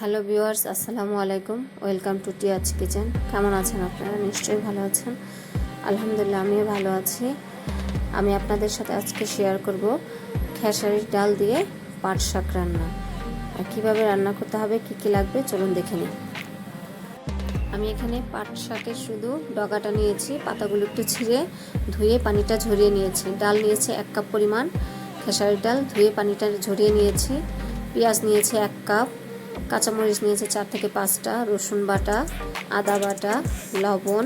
Hello viewers, আসসালামু আলাইকুম। Welcome to Tia's kitchen. কেমন আছেন আপনারা? নিশ্চয়ই ভালো আছেন। আলহামদুলিল্লাহ, আমিও ভালো আছি। আমি আপনাদের সাথে আজকে শেয়ার করব খেসারির ডাল দিয়ে পাট শাক রান্না। আর কীভাবে রান্না করতে হবে, কী কী লাগবে, চলুন দেখে নিই। আমি এখানে পাট শাকের শুধু ডগাটা নিয়েছি, পাতাগুলো একটু ছিঁড়ে ধুয়ে পানিটা ঝরিয়ে নিয়েছি। ডাল নিয়েছি এক কাপ পরিমাণ, খেসারির ডাল ধুয়ে পানিটা ঝরিয়ে নিয়েছি। পেঁয়াজ নিয়েছি এক কাপ কাঁচামরিচ নিয়েছে চার থেকে পাঁচটা, রসুন বাটা, আদা বাটা, লবণ,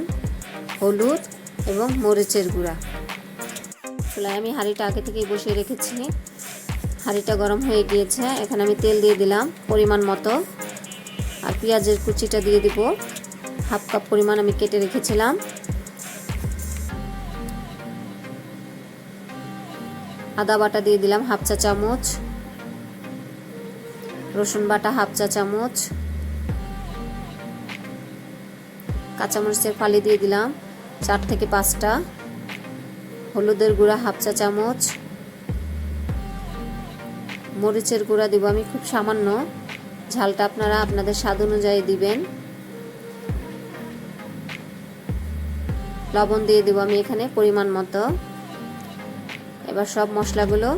হলুদ এবং মরিচের গুঁড়া। চুলায় আমি হাঁড়িটা আগে থেকেই বসিয়ে রেখেছি। হাঁড়িটা গরম হয়ে গিয়েছে। এখানে আমি তেল দিয়ে দিলাম পরিমাণ মতো। আর পেঁয়াজের কুচিটা দিয়ে দিব। হাফ কাপ পরিমাণ আমি কেটে রেখেছিলাম। আদা বাটা দিয়ে দিলাম হাফ চা চামচ রসুন বাটা হাফ চা চামচ। কাঁচামরিচের ফালি দিয়ে দিলাম, চার থেকে পাঁচটা। হলুদের গুঁড়া হাফ চা চামচ। মরিচের গুঁড়া দিব, আমি খুব সামান্য। ঝালটা আপনারা আপনাদের স্বাদ অনুযায়ী দিবেন। লবণ দিয়ে দেবো আমি এখানে পরিমাণ মতো। এবার সব মশলাগুলো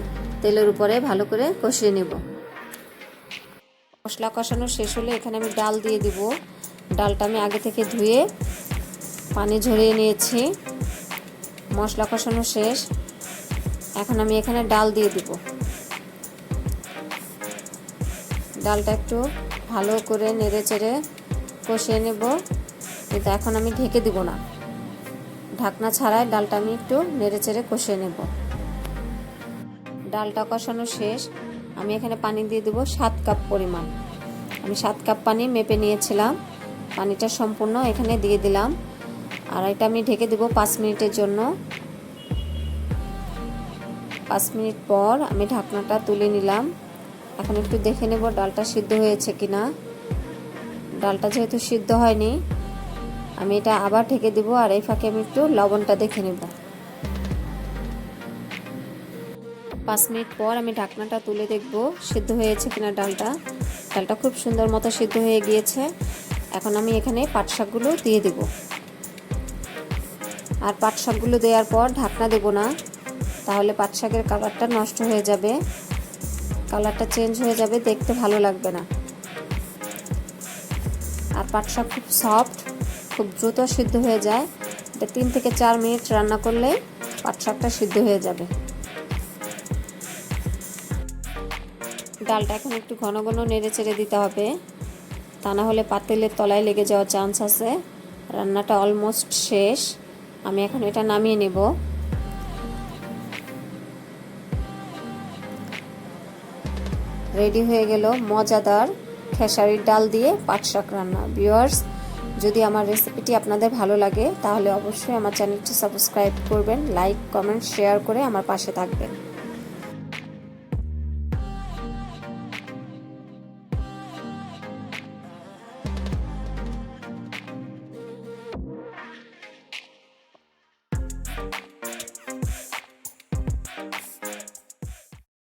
তেলের উপরে ভালো করে কষিয়ে নেব। মশলা কষানো শেষ হলে এখানে আমি ডাল দিয়ে দিব। ডালটা আমি আগে থেকে ধুয়ে পানি ঝরিয়ে নিয়েছি। মশলা কষানো শেষ। এখন আমি এখানে ডাল দিয়ে দিব। ডালটা একটু ভালো করে নেড়ে চেড়ে কষিয়ে নেব। কিন্তু এখন আমি ঢেকে দিব না। ঢাকনা ছাড়াই ডালটা আমি একটু নেড়ে চেড়ে কষিয়ে নেব। ডালটা কষানো শেষ। আমি এখানে পানি দিয়ে দেবো সাত কাপ পরিমাণ। আমি সাত কাপ পানি মেপে নিয়েছিলাম। পানিটা সম্পূর্ণ এখানে দিয়ে দিলাম। আর এটা আমি ঢেকে দেবো পাঁচ মিনিটের জন্য। পাঁচ মিনিট পর আমি ঢাকনাটা তুলে নিলাম। এখন একটু দেখে নেব ডালটা সিদ্ধ হয়েছে কি না ডালটা যেহেতু সিদ্ধ হয়নি, আমি এটা আবার ঢেকে দেবো। আর এই ফাঁকে আমি একটু লবণটা দেখে নেব। পাঁচ মিনিট পর আমি ঢাকনাটা তুলে দেখব, সিদ্ধ হয়েছে কিনা ডালটা। ডালটা খুব সুন্দর মতো সিদ্ধ হয়ে গিয়েছে। এখন আমি এখানে পাট শাকগুলো দিয়ে দেব। আর পাট শাকগুলো দেওয়ার পর ঢাকনা দেব না, তাহলে পাট শাকের কালারটা নষ্ট হয়ে যাবে। কালারটা চেঞ্জ হয়ে যাবে, দেখতে ভালো লাগবে না। আর পাট শাক খুব সফট, খুব দ্রুত সিদ্ধ হয়ে যায়। তিন থেকে চার মিনিট রান্না করলে পাট শাকটা সিদ্ধ হয়ে যাবে। ডালটা এখন একটু ঘন ঘন নেড়ে চেড়ে দিতে হবে। তা না হলে পাতিলের তলায় লেগে যাওয়ার চান্স আছে। রান্নাটা অলমোস্ট শেষ। আমি এখন এটা নামিয়ে নেব। রেডি হয়ে গেল মজাদার খেসারির ডাল দিয়ে পাট শাক রান্না। ভিউয়ার্স, যদি আমার রেসিপিটি আপনাদের ভালো লাগে, তাহলে অবশ্যই আমার চ্যানেলটি সাবস্ক্রাইব করবেন, লাইক, কমেন্ট, শেয়ার করে আমার পাশে থাকবেন।